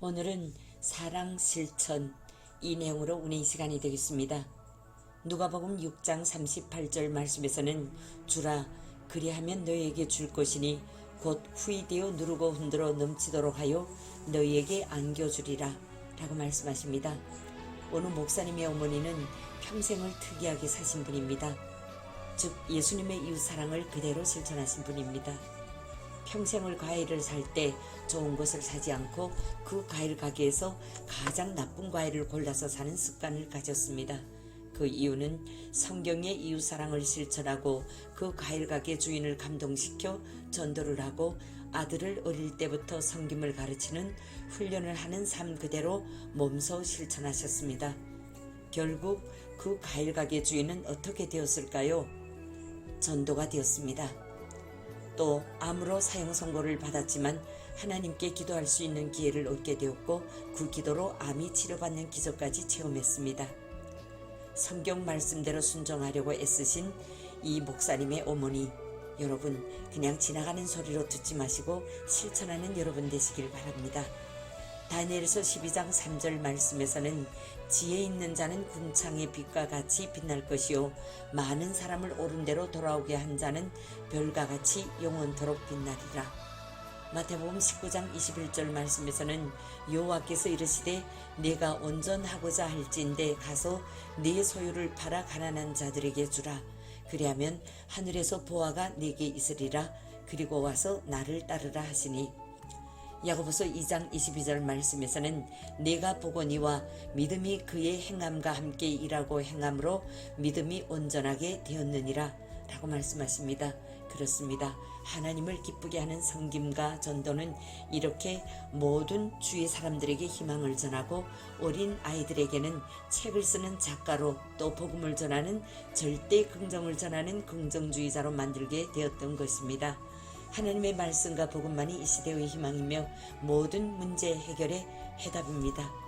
오늘은 사랑 실천 이 내용으로 운의 시간이 되겠습니다. 누가복음 6장 38절 말씀에서는 주라 그리하면 너희에게 줄 것이니 곧 후이되어 누르고 흔들어 넘치도록 하여 너희에게 안겨주리라 라고 말씀하십니다. 어느 목사님의 어머니는 평생을 특이하게 사신 분입니다. 즉 예수님의 이웃 사랑을 그대로 실천하신 분입니다. 평생을 과일을 살 때 좋은 것을 사지 않고 그 과일 가게에서 가장 나쁜 과일을 골라서 사는 습관을 가졌습니다. 그 이유는 성경의 이웃 사랑을 실천하고 그 과일 가게 주인을 감동시켜 전도를 하고 아들을 어릴 때부터 성김을 가르치는 훈련을 하는 삶 그대로 몸소 실천하셨습니다. 결국 그 과일 가게 주인은 어떻게 되었을까요? 전도가 되었습니다. 또 암으로 사형 선고를 받았지만 하나님께 기도할 수 있는 기회를 얻게 되었고 그 기도로 암이 치료받는 기적까지 체험했습니다. 성경 말씀대로 순종하려고 애쓰신 이 목사님의 어머니 여러분 그냥 지나가는 소리로 듣지 마시고 실천하는 여러분 되시길 바랍니다. 다니엘서 12장 3절 말씀에서는 지혜 있는 자는 군창의 빛과 같이 빛날 것이요 많은 사람을 옳은 대로 돌아오게 한 자는 별과 같이 영원토록 빛나리라. 마태복음 19장 21절 말씀에서는 여호와께서 이르시되 내가 온전하고자 할진대 가서 네 소유를 팔아 가난한 자들에게 주라. 그리하면 하늘에서 보아가 네게 있으리라. 그리고 와서 나를 따르라 하시니 야고보서 2장 22절 말씀에서는 내가 보거니와 믿음이 그의 행함과 함께 일하고 행함으로 믿음이 온전하게 되었느니라 라고 말씀하십니다. 그렇습니다. 하나님을 기쁘게 하는 성김과 전도는 이렇게 모든 주의 사람들에게 희망을 전하고 어린 아이들에게는 책을 쓰는 작가로 또 복음을 전하는 절대 긍정을 전하는 긍정주의자로 만들게 되었던 것입니다. 하나님의 말씀과 복음만이 이 시대의 희망이며 모든 문제 해결의 해답입니다.